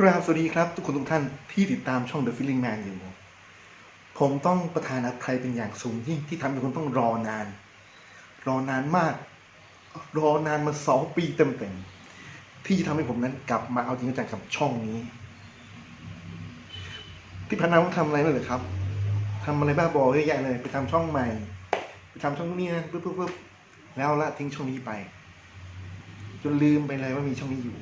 ครับสวัสดีครับ ทุกคนทุกท่านที่ติดตามช่อง The Feeling Man อยู่ ผมต้องประทานอภัยเป็นอย่างสูงยิ่งที่ทำให้คุณต้องรอนาน รอนานมาก รอนานมาสองปีเต็มๆที่จะทำให้ผมนั้นกลับมาเอาจริงเอาจังกับช่องนี้ ที่ผ่านาผมทำอะไรม่เลยครับทำอะไรบ้าบอเยอะแยะเลย ไปทำช่องใหม่ ไปทำช่องนี้นะปุ๊บปุ๊บปุ๊บแล้วละทิ้งช่องนี้ไป จนลืมไปเลยว่ามีช่องนี้อยู่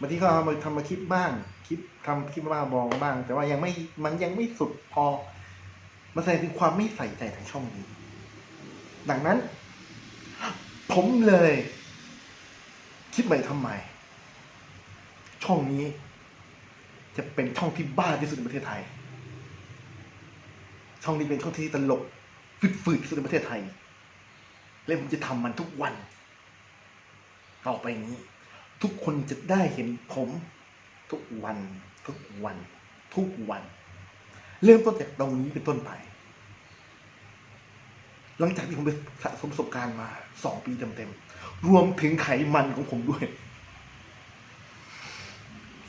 บางทีก็เอามาทำมาคลิปบ้างคลิปทำคลิปบ้าบองบ้าง แต่ว่ายังไม่มันยังไม่สุดพอมันแสดงถึงความไม่ใส่ใจทางช่องนี้ ดังนั้น ผมเลย คิดใหม่ทำใหม่ช่องนี้ จะเป็นช่องที่บ้าที่สุดในประเทศไทย ช่องนี้เป็นช่องที่ตลกฝืดๆที่สุดในประเทศไทยและผมจะทำมันทุกวัน ต่อไปนี้ ทุกคนจะได้เห็นผมทุกวัน ทุกวัน ทุกวัน เริ่มต้นจากตรงนี้เป็นต้นไป หลังจากที่ผมไปสะสมประสบการณ์มาสองปีเต็มๆ รวมถึงไขมันของผมด้วย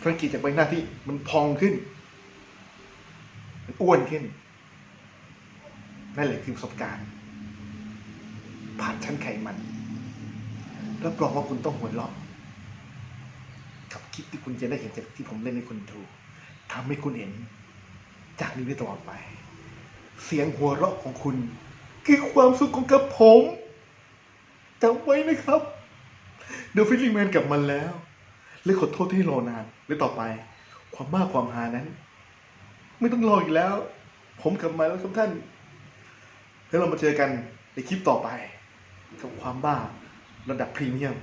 สังเกตจากใบหน้าที่มันพองขึ้น มันอ้วนขึ้น นั่นแหละคือประสบการณ์ ผ่านชั้นไขมันรับรองว่าคุณต้องหัวเราะ คลิปที่คุณจะได้เห็นจากที่ผมเล่นให้คุณดูทำให้คุณเห็น จากนี้ไปตลอดไป เสียงหัวเราะของคุณ คือความสุขของกับผมจำไว้นะครับ The Feeling Man กลับมาแล้วและขอโทษที่รอนานและต่อไป ความบ้าความหานั้น ไม่ต้องรออีกแล้ว ผมกลับมาแล้วครับท่านแล้วเรามาเจอกันในคลิปต่อไป กับความบ้าระดับพรีเมียม